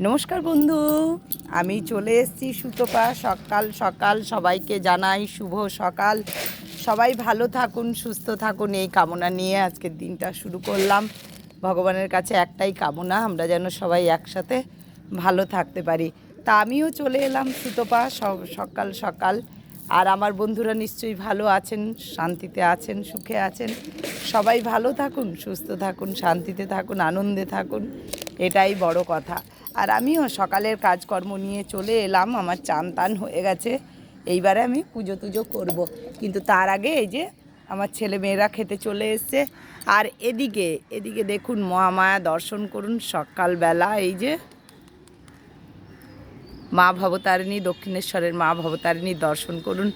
নমস্কার বন্ধু। আমি চলে এসেছি সুতপা। সকাল সকাল সবাইকে জানাই শুভ সকাল। সবাই ভালো থাকুন, সুস্থ থাকুন। এই কামনা নিয়ে আজকের দিনটা শুরু করলাম। ভগবানের কাছে একটাই কামনা, আমরা যেন সবাই একসাথে ভালো থাকতে পারি। তা আমিও চলে এলাম সুতপা সকাল সকাল। আর আমার বন্ধুরা নিশ্চয়ই ভালো আছেন, শান্তিতে আছেন, সুখে আছেন। সবাই ভালো থাকুন, সুস্থ থাকুন, শান্তিতে থাকুন, আনন্দে থাকুন। এটাই বড় কথা। আর আমিও সকালের কাজকর্ম নিয়ে চলে এলাম, আমার চান টান হয়ে গেছে। এইবারে আমি পুজো টুজো করব। কিন্তু তার আগে এই যে আমার ছেলে মেয়েরা খেতে চলে এসছে। আর এদিকে এদিকে দেখুন মহামায়া, দর্শন করুন সকালবেলা। এই যে মা ভবতারিণী, দক্ষিণেশ্বরের মা ভবতারিণী, দর্শন করুন।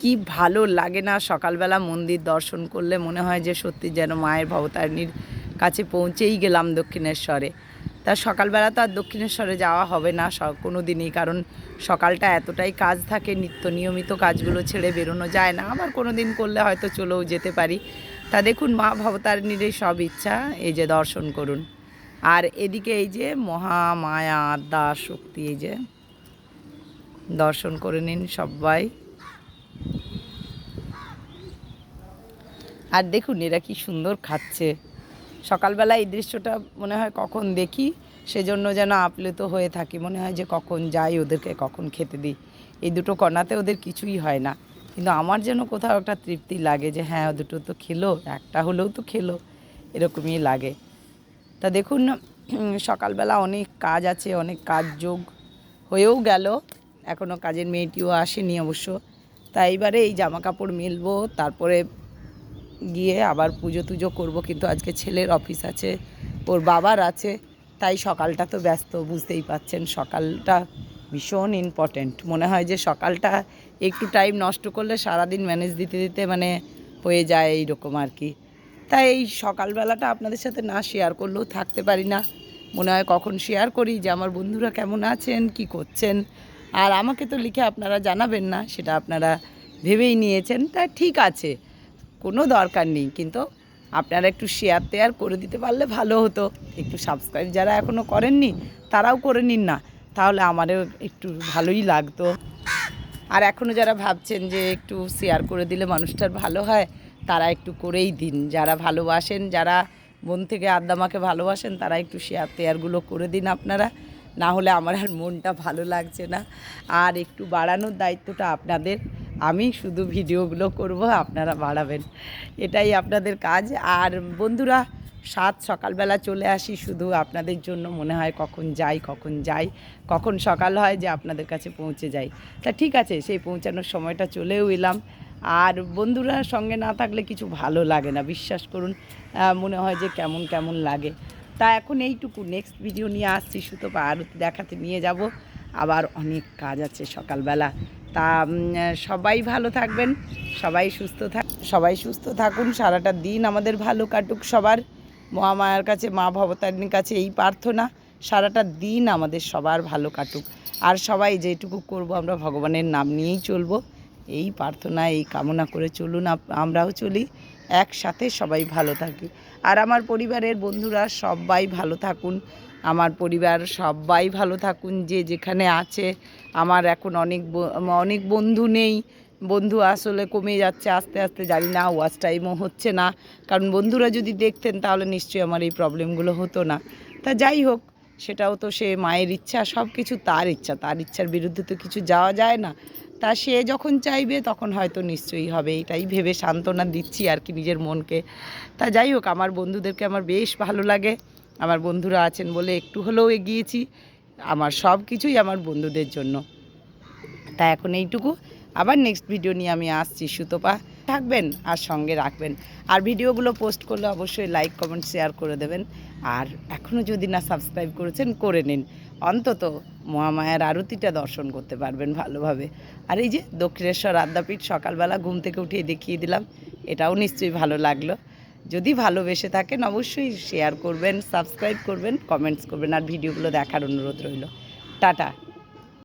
কি ভালো লাগে না সকালবেলা মন্দির দর্শন করলে। মনে হয় যে সত্যি যেন মায়ের ভবতারিণীর কাছে পৌঁছেই গেলাম দক্ষিণেশ্বরে। তা সকালবেলা তো আর দক্ষিণেশ্বরে যাওয়া হবে না কোনো দিনই, কারণ সকালটা এতটাই কাজ থাকে, নিত্য নিয়মিত কাজগুলো ছেড়ে বেরোনো যায় না। আবার কোনো দিন করলে হয়তো চলেও যেতে পারি। তা দেখুন, মা ভবতারিণীর এই সব ইচ্ছা, এই যে দর্শন করুন। আর এদিকে এই যে মহামায়া আদ্যা, শক্তি, এই যে দর্শন করে নিন সবাই। আর দেখুন, এরা কি সুন্দর খাচ্ছে। সকালবেলা এই দৃশ্যটা মনে হয় কখন দেখি, সেজন্য যেন আপ্লুত হয়ে থাকি। মনে হয় যে কখন যাই, ওদেরকে কখন খেতে দিই। এই দুটো কণাতে ওদের কিছুই হয় না। কিন্তু আমার যেন কোথাও একটা তৃপ্তি লাগে যে হ্যাঁ ও দুটো তো খেলো, একটা হলেও তো খেলো, এরকমই লাগে। তা দেখুন সকালবেলা অনেক কাজ আছে, অনেক কাজ যোগ হয়েও গেল। এখনও কাজের মেয়েটিও আসেনি অবশ্য। তাই এবারে এই জামা কাপড় মেলবো, তারপরে গিয়ে আবার পুজো টুজো করব, কিন্তু আজকে ছেলের অফিস আছে, ওর বাবার আছে, তাই সকালটা তো ব্যস্ত, বুঝতেই পাচ্ছেন সকালটা ভীষণ ইম্পর্ট্যান্ট মনে হয় যে সকালটা একটু টাইম নষ্ট করলে সারাদিন ম্যানেজ দিতে দিতে মানে হয়ে যায় এইরকম আর কি। তাই এই সকালবেলাটা আপনাদের সাথে না শেয়ার করলেও থাকতে পারি না। মনে হয় কখন শেয়ার করি যে আমার বন্ধুরা কেমন আছেন, কি করছেন, আর আমাকে তো লিখে আপনারা জানাবেন না, সেটা আপনারা ভেবেই নিয়েছেন। তা ঠিক আছে কোনো দরকার নেই, কিন্তু আপনারা একটু শেয়ার টেয়ার করে দিতে পারলে ভালো হতো। একটু সাবস্ক্রাইব যারা এখনও করেননি, তারাও করে নিন না, তাহলে আমারও একটু ভালোই লাগতো। আর এখনও যারা ভাবছেন যে একটু শেয়ার করে দিলে মানুষটার ভালো হয়, তারা একটু করেই দিন। যারা ভালোবাসেন, যারা মন থেকে আদ্দামাকে ভালোবাসেন, তারা একটু শেয়ার টেয়ারগুলো করে দিন আপনারা। না হলে আমার আর মনটা ভালো লাগছে না। আর একটু বাড়ানোর দায়িত্বটা আপনাদের। আমি শুধু ভিডিওগুলো করব, আপনারা বাড়াবেন। এটাই আপনাদের কাজ। আর বন্ধুরা, সাত সকালবেলা চলে আসি শুধু আপনাদের জন্য, মনে হয় কখন যাই কখন যাই, কখন সকাল হয় যে আপনাদের কাছে পৌঁছে যাই। তা ঠিক আছে, সেই পৌঁছানোর সময়টা চলেও এলাম। আর বন্ধুরা, সঙ্গে না থাকলে কিছু ভালো লাগে না, বিশ্বাস করুন মনে হয় যে কেমন কেমন লাগে। তা এখন এইটুকু নেক্সট ভিডিও নিয়ে আসছি, সুতপা আরতি দেখাতে নিয়ে যাব। আবার অনেক কাজ আছে সকালবেলা। তা সবাই ভালো থাকবেন, সবাই সুস্থ থাক, সবাই সুস্থ থাকুন, সারাটা দিন আমাদের ভালো কাটুক সবার। মহামায়ার কাছে, মা ভবতারিণীর কাছে এই প্রার্থনা, সারাটা দিন আমাদের সবার ভালো কাটুক। আর সবাই যেটুকু করব আমরা ভগবানের নাম নিয়েই চলবো। এই প্রার্থনা, এই কামনা করে চলুন আমরাও চলি, একসাথে সবাই ভালো থাকি। আর আমার পরিবারের বন্ধুরা সবাই ভালো থাকুন। আমার পরিবার সবাই ভালো থাকুন, যে যেখানে আছে। আমার এখন অনেক অনেক বন্ধু নেই। বন্ধু আসলে কমে যাচ্ছে, আস্তে আস্তে জানি না ওয়াচ টাইমও হচ্ছে না। কারণ বন্ধুরা যদি দেখতেন তাহলে নিশ্চয়ই আমার এই প্রবলেমগুলো হতো না। তা যাই হোক, সেটাও তো সে মায়ের ইচ্ছা সব কিছু তার ইচ্ছা। তার ইচ্ছার বিরুদ্ধে তো কিছু যাওয়া যায় না। তা সে যখন চাইবে, তখন হয়তো নিশ্চয়ই হবে। এটাই ভেবে সান্ত্বনা দিচ্ছি আর কি নিজের মনকে। তা যাই হোক, আমার বন্ধুদেরকে আমার বেশ ভালো লাগে। আমার বন্ধুরা আছেন বলে একটু হলেও এগিয়েছি। আমার সব কিছুই আমার বন্ধুদের জন্য। তা এখন এইটুকু। আবার নেক্সট ভিডিও নিয়ে আমি আসছি। সুতপা থাকবেন আর সঙ্গে রাখবেন। আর ভিডিওগুলো পোস্ট করলে অবশ্যই লাইক কমেন্ট শেয়ার করে দেবেন। আর এখনও যদি না সাবস্ক্রাইব করেছেন, করে নিন। অন্তত মহামায়ার আরতিটা দর্শন করতে পারবেন ভালোভাবে। আর এই যে দক্ষিণেশ্বর আদ্যাপীঠ সকালবেলা ঘুম থেকে উঠিয়ে দেখিয়ে দিলাম, এটাও নিশ্চয়ই ভালো লাগল। যদি ভালোবেসে থাকেন, অবশ্যই শেয়ার করবেন সাবস্ক্রাইব করবেন কমেন্টস করবেন, আর ভিডিওগুলো দেখার অনুরোধ রইল। টাটা।